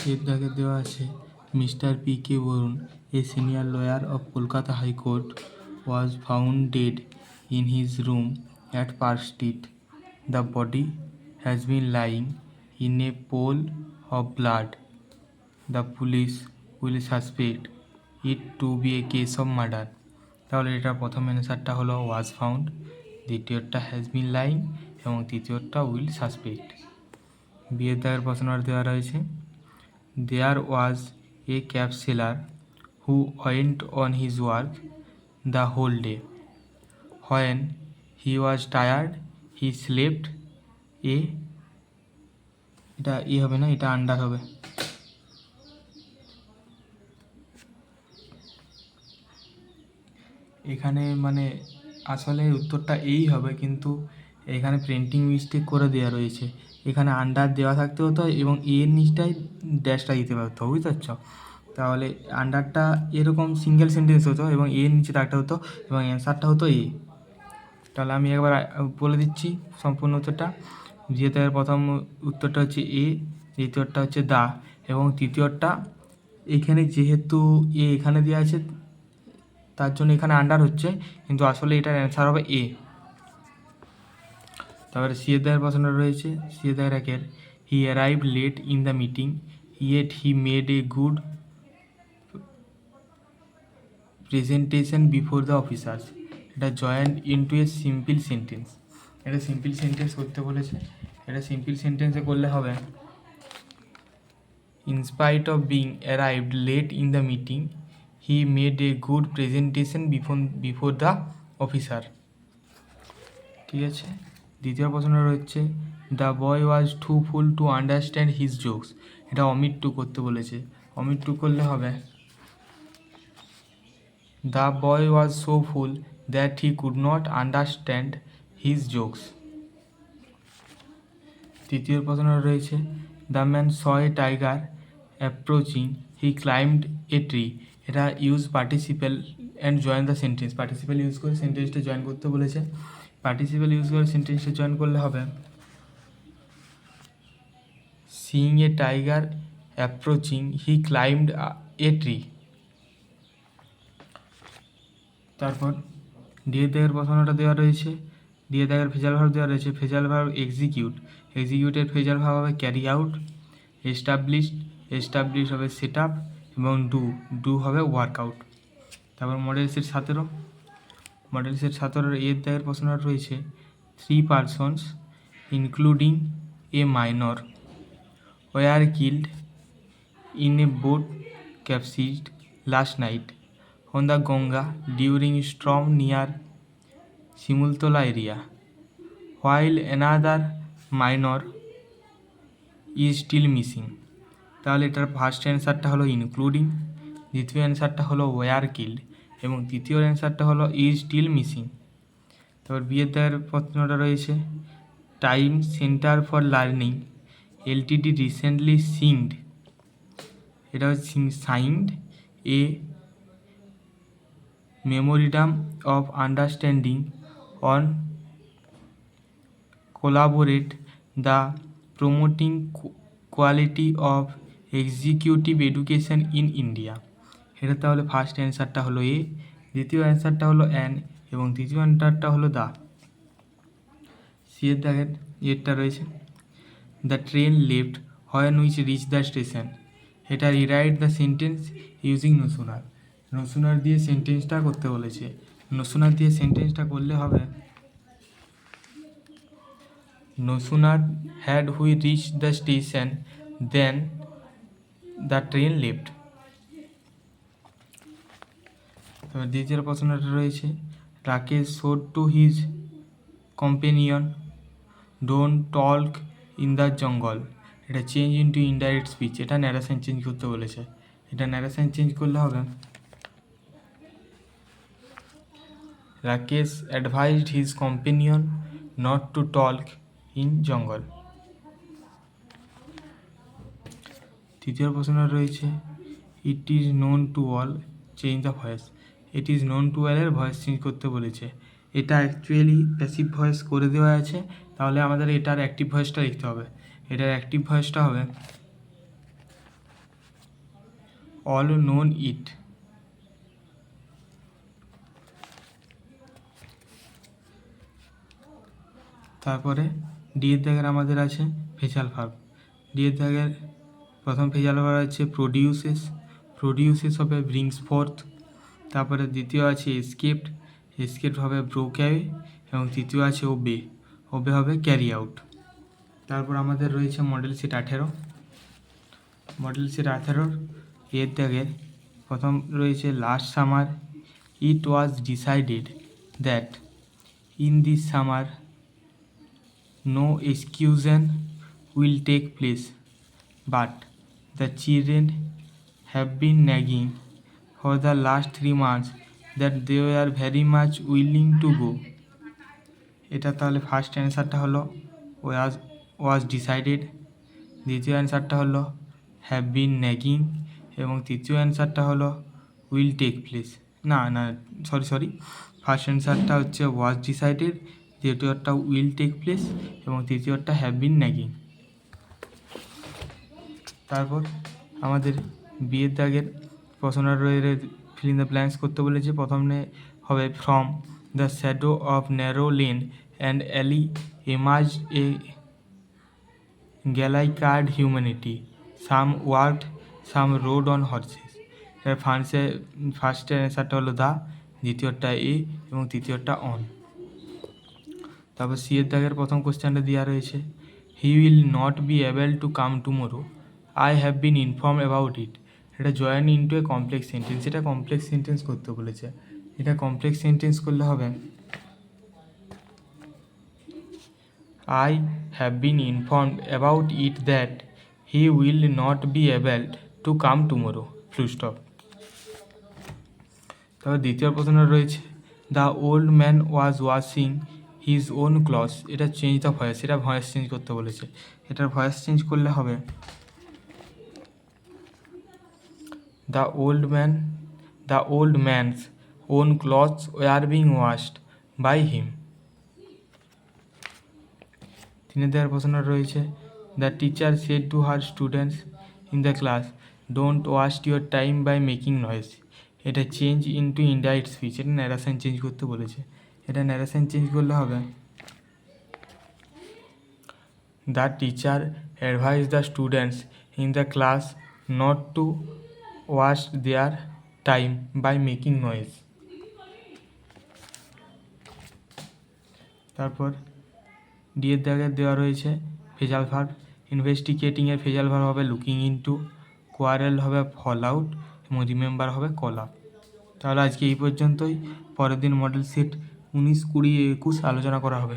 দাগে দেওয়া আছে। Mr P K Barun, a senior lawyer of Kolkata high court, was found dead in his room at Park Street. The body has been lying in a pool of blood. The police will suspect it to be a case of murder. তাহলে এটা প্রথম অ্যান্সারটা হলো was found, দ্বিতীয়টা has been lying এবং তৃতীয়টা will suspect. বিয়ের দাগের প্রশ্নটা দেওয়া রয়েছে। There was a cab seller who went on his work the whole day when he was tired he slept এ, এটা ই হবে না, এটা আন্ডার হবে। এখানে মানে আসলে উত্তরটা এই হবে, কিন্তু এখানে প্রিন্টিং মিস্টেক করে দেওয়া রয়েছে। এখানে আন্ডার দেওয়া থাকতে হতো এবং এ এর নিচটাই ড্যাশটা দিতে পারতো, বুঝতে পারছ? তাহলে আন্ডারটা এরকম সিঙ্গেল সেন্টেন্স হতো এবং এর নিচে থাকতে হতো এবং অ্যান্সারটা হতো এ তাহলে আমি একবার বলে দিচ্ছি সম্পূর্ণ উত্তরটা। যেহেতু প্রথম উত্তরটা হচ্ছে এ দ্বিতীয়টা হচ্ছে দা এবং তৃতীয়টা এখানে যেহেতু এ এখানে দেওয়া আছে, তার জন্য এখানে আন্ডার হচ্ছে, কিন্তু আসলে এটার অ্যান্সার হবে এ তারপরে সিয়ের দায়ের প্রশ্ন রয়েছে। সিয়ের দায়ের একের he arrive late in the meeting yet he made a good presentation before the officers এটা joint into a simple sentence এটা সিম্পল সেন্টেন্স করতে বলেছে। এটা সিম্পল সেন্টেন্সে করলে হবে in spite of being arrived late in the meeting he made a good presentation before before the officer ঠিক আছে? দ্বিতীয় প্রশ্ন রয়েছে the boy was too full to understand his jokes এটা অমিট টু করতে বলেছে। অমিট টু করলে হবে। The boy was so full that he could not understand his jokes তৃতীয় প্রশ্ন রয়েছে the man saw a tiger approaching he climbed a tree এটা use participle and join the sentence participle use করে সেন্টেন্সটা join করতে বলেছে। Participle use করে সেন্টেন্সটা জয়েন করলে হবে। Seeing a tiger approaching he climbed a tree তারপর ডিএ দাগের প্রশ্নটা দেওয়া রয়েছে। ডিএ দাগের ফেজাল ভার্ব দেওয়া রয়েছে। ফেজাল ভার্ব এক্সিকিউট এক্সিকিউটের ফেজাল ভার্ব হবে ক্যারি আউট এস্টাবলিশ এস্টাবলিশ হবে সেট আপ এবং ডু ডু হবে ওয়ার্কআউট তারপর মডেল সেট সতেরো। মডেল সেট সতেরোর এর দায়ের প্রশ্নটা রয়েছে three persons including a minor were killed in a boat capsized last night on the Ganga during storm near Simultola area while another minor is still missing তাহলে এটার first অ্যান্সারটা হলো ইনক্লুডিং দ্বিতীয় অ্যান্সারটা হলো ওয়ার কিল্ড এবং তৃতীয় অ্যান্সারটা হলো ইজ স্টিল মিসিং তারপর বিয়ের দায়ের প্রশ্নটা রয়েছে time centre for learning LTD recently signed এটা হচ্ছে signed a memorandum of understanding on collaborate the promoting quality of executive education in India এটা তাহলে ফার্স্ট অ্যান্সারটা হলো এ দ্বিতীয় অ্যান্সারটা হলো অ্যান এবং তৃতীয় অ্যান্সারটা হলো দা। সি এর দাগের এরটা রয়েছে। The train left when which reach the station এটা rewrite the sentence using no sooner no sooner দিয়ে সেন্টেন্সটা করতে বলেছে। নসুনার দিয়ে সেন্টেন্সটা করলে হবে no sooner had we reach the station then the train left তারপর দ্বিতীয় প্রশ্নটা রয়েছে, Rakesh showed to his companion, don't talk in the jungle. এটা change in into indirect speech, এটা ন্যারেশন চেঞ্জ করতে বলেছে। এটা ন্যারেশন চেঞ্জ করলে হবে? Rakesh advised his companion not to talk in jungle তৃতীয় প্রশ্ন রয়েছে it is known to all change the voice it is known to অলের voice change করতে বলেছে। এটা অ্যাকচুয়ালি প্যাসিভ ভয়েস করে দেওয়া আছে। তাহলে আমাদের এটার অ্যাক্টিভ ভয়েসটা লিখতে হবে। এটার অ্যাক্টিভ ভয়েসটা হবে অল নোন ইট তারপরে ডিয়ের দাগের আমাদের আছে ফেজাল ভার্ব ডিয়ের দাগের প্রথম ফেজাল ভার্ব আছে প্রডিউসেস প্রডিউসেস হবে ব্রিংস ফোর্থ তারপরে দ্বিতীয় আছে এসকেপড এসকেপড হবে ব্রোক্যাওয়ে এবং তৃতীয় আছে ওবে ওবে হবে ক্যারি আউট তারপর আমাদের রয়েছে মডেল সিট আঠেরো। মডেল সিট আঠেরোর এর দাগের প্রথম রয়েছে last summer it was decided that in this summer no exclusion will take place but the children have been nagging for the last three months, that they were very much willing to go. এটা তাহলে first অ্যান্সারটা হলো ওয়াজ was decided দ্বিতীয় অ্যান্সারটা হলো have been nagging এবং তৃতীয় অ্যান্সারটা হলো উইল টেক প্লেস না না সরি সরি ফার্স্ট অ্যান্সারটা হচ্ছে ওয়াজ ডিসাইডেড দ্বিতীয়টা উইল টেক প্লেস এবং তৃতীয়টা হ্যাভ বিন ন্যাগিং তারপর আমাদের বিয়ের দাগের প্রশ্নটা রয়ে ফিলিং দ্য ব্ল্যাঙ্কস করতে বলেছে। প্রথমে হবে from the shadow of narrow lane and alley emerges a গ্যালাইকার্ড humanity some worked some rode on horses এর ফার্স্টে ফার্স্টের অ্যান্সারটা হলো দা দ্বিতীয়টা এ এবং তৃতীয়টা অন তারপর সি এর দাগের প্রথম কোশ্চেনটা দেওয়া রয়েছে। He will not be able to come tomorrow I have been inform about it এটা join into a complex sentence এটা কমপ্লেক্স সেন্টেন্স করতে বলেছে। এটা কমপ্লেক্স সেন্টেন্স করলে হবে I have been informed about it that he will not be able to come tomorrow full stop তারপর দ্বিতীয় প্রশ্ন রয়েছে the old man was washing his own clothes এটা চেঞ্জ দ্য ভয়েস এটা ভয়েস চেঞ্জ করতে বলেছে। এটার ভয়েস চেঞ্জ করলে হবে the old man, the old man's own clothes were being washed by him. তিনে দেওয়ার প্রশ্ন রয়েছে, the teacher said to her students in the class, don't waste your time by making noise এটা change into indirect speech, এটা narration change করতে বলেছে। এটা narration change করলে হবে। The teacher advise the students in the class not to waste their time by making noise তারপর ডিএর দাগে দেওয়া রয়েছে ফেজাল ভার্ব ইনভেস্টিগেটিংয়ের ফেজাল ভার্ব হবে লুকিং ইনটু কোয়ারেল হবে ফল আউট এবং রিমেম্বার হবে কলা। তাহলে আজকে এই পর্যন্তই। পরের দিন মডেল সেট উনিশ কুড়ি একুশ আলোচনা করা হবে।